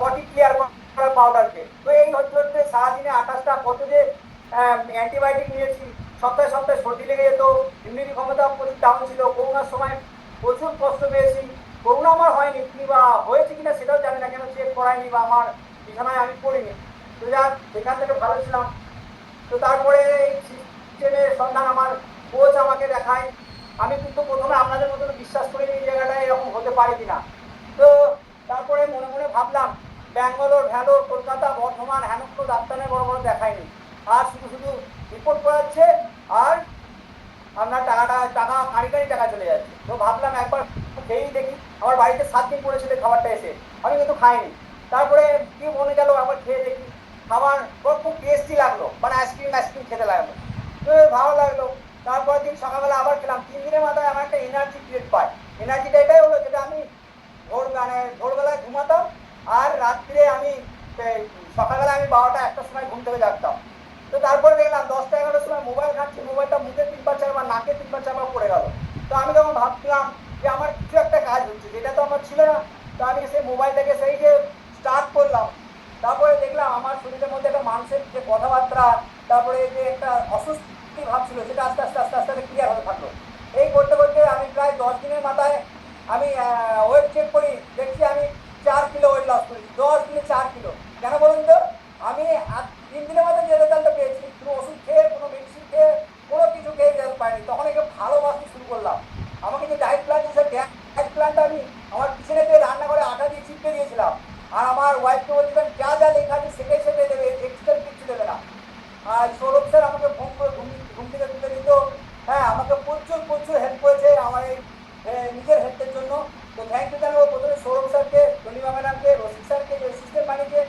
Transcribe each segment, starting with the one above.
Body clear করার powder খেয়ে তো এই হচ্ছে হচ্ছে সারাদিনে আঠাশটা কত যে অ্যান্টিবায়োটিক নিয়েছি। সপ্তাহে সপ্তাহে সর্দি লেগে যেত ইমিউনিটি ক্ষমতা প্রচুর ডাউন ছিল, করোনার সময় প্রচুর কষ্ট পেয়েছি। করোনা আমার হয়নি কিংবা হয়েছে কিনা সেটাও জানি না কেন চেক করায়নি বা আমার বিছানায় আমি পড়িনি। তো যাক সেখান থেকে ভালো ছিলাম। তো তারপরে এই সিস্টেমের সন্ধান আমার কোচ আমাকে দেখায়। আমি কিন্তু প্রথমে আপনাদের মতন বিশ্বাস করিনি এই জায়গাটায় এরকম হতে পারে কিনা। তারপরে মনে মনে ভাবলাম, ব্যাঙ্গালোর, ভ্যালোর, কলকাতা, বর্ধমান হেনক্ষ ডাক্তারে বড় বড় দেখায়নি আর শুধু শুধু রিপোর্ট করাচ্ছে আর আপনার টাকাটা, টাকা কারি কারি টাকা চলে যাচ্ছে। তো ভাবলাম একবার খেয়েই দেখি, আমার বাড়িতে সাত দিন পড়েছিল খাবারটা এসে। আমি কিন্তু খাইনি। তারপরে কি মনে গেল একবার খেয়ে দেখি, খাবার খুব টেস্টি লাগল। মানে আইসক্রিম আইসক্রিম খেতে লাগল। তো ভালো লাগল। তারপর দিন সকালবেলা আবার খেলাম। তিন দিনের মাথায় আমার একটা এনার্জি ক্রিয়েট পায়। এনার্জিটা এটাই হলো ভোর মানে ভোরবেলায় ঘুমাতাম আর রাত্রে আমি সকালবেলা আমি বারোটা একটার সময় ঘুম থেকে জাগতাম। তো তারপরে দেখলাম দশটা এগারোটার সময় মোবাইল ঘাটছি, মোবাইলটা মুখে তিনবার চারবার নাকে তিনবার চারবার পড়ে গেল। তো আমি তখন ভাবছিলাম যে আমার কিছু একটা কাজ হচ্ছে, যেটা তো আমার ছিল না। তো আমি সেই মোবাইল থেকে সেই যে স্টার্ট করলাম, তারপরে দেখলাম আমার শরীরের মধ্যে একটা মানুষের যে কথাবার্তা, তারপরে যে একটা অস্বস্তি ভাব ছিল, সেটা আস্তে আস্তে আস্তে আস্তে ক্লিয়ার হতে থাকল। এই করতে করতে আমি প্রায় দশ দিনের মাথায় আমি ওয়েট চেক করি, দেখছি আমি চার কিলো ওয়েট লস করেছি, দশ দিনে চার কিলো। কেন বলুন তো? আমি তিন দিনের মধ্যে যে রেজাল্টটা পেয়েছি, কোনো ওষুধ খেয়ে, কোনো মেডিসিন খেয়ে, কোনো কিছু খেয়ে রেজাল্ট পাইনি। তখন একে ভালোবাসতে শুরু করলাম। আমাকে যে ডায়েট প্ল্যান দিয়েছে ডায়েট প্ল্যানটা আমি আমার পিছনে দিয়ে রান্নাঘরে আটা দিয়ে চিপকে দিয়েছিলাম। আর আমার ওয়াইফকে বলছিলাম, যা যা লেখা আছে, সেটাই সেটাই দেবে এক্সট্রা কিছু দেবে না। আর সৌরভ স্যার আমাকে ফোন করে ঘুম ঘুম থেকে তুলে দিত হ্যাঁ আমাকে প্রচুর প্রচুর হেল্প করেছে আমার এই এ, নিজের হেল্পের জন্য তো থ্যাংক ইউ জানাব প্রথমে সৌরভ স্যারকে টনিমা ম্যাডামকে রসিক স্যারকে যে সিস্টেম বানিয়েছে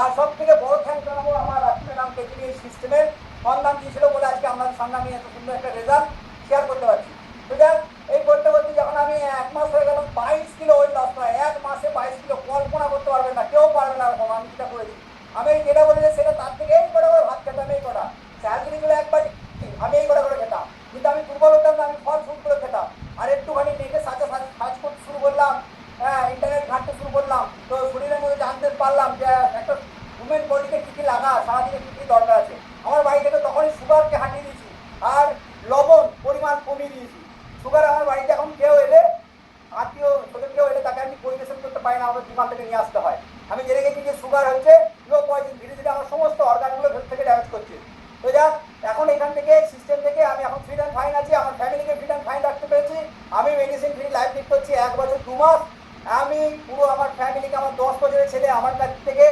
আর সব থেকে বড় থ্যাংক জানাব আমার রাখি ম্যাডামকে যিনি এই সিস্টেমের সন্ধান দিয়েছিল বলে আজকে আপনাদের সামনে আমি এত সুন্দর একটা রেজাল্ট শেয়ার করতে পারছি। তো যাক, এই করতে করতে যখন আমি এক মাস হয়ে গেলাম বাইশ কিলো ওয়েট লস করা এক মাসে বাইশ কিলো কল্পনা করতে পারবেন না, কেউ পারবে না এরকম, আমি যেটা করেছি আমি যেটা বলেছি সেটা তার থেকে এই কটা করে ভাত খেতাম, এই কটা। স্যালারি গুলো একবার আমি এই কটা করে খেতাম। কিন্তু আমি দুর্বল হতাম না, আমি ফল ফুড করে খেতাম। আর একটুখানি নেটের সাথে সার্চ করতে শুরু করলাম হ্যাঁ ইন্টারনেট ঘাঁটতে শুরু করলাম, তো শরীরের মধ্যে জানতে পারলাম যে একটা উমেন বডিতে কী কী লাগা, সারাদিনে কী কী দরকার আছে? আমার বাড়িতে তো তখনই সুগারকে হাঁটিয়ে দিয়েছি, আর লবণ পরিমাণ কমিয়ে দিয়েছি। সুগার আমার বাড়িতে এখন কেউ এলে, আত্মীয় ছোটো কেউ এলে তাকে আমি পরিবেশন করতে পারি না আমাকে দোকান থেকে নিয়ে আসতে হয়। আমি জেনে গেছি যে সুগার হচ্ছে লো পয়জন ধীরে ধীরে আমার সমস্ত অর্গানগুলো ভেতর থেকে ড্যামেজ করছে। তো যাক, এখন এখান থেকে সিস্টেম থেকে আমি এখন ফিট অ্যান্ড ফাইন আছি, আমার ফ্যামিলিকে ফিট অ্যান্ড ফাইন রাখতে পেরেছি। আমি মেডিসিন ফ্রি লাইফ লিড করছি এক বছর, দু মাস। আমি পুরো আমার ফ্যামিলিকে আমার দশ বছরের ছেলে, আমার কাছ থেকে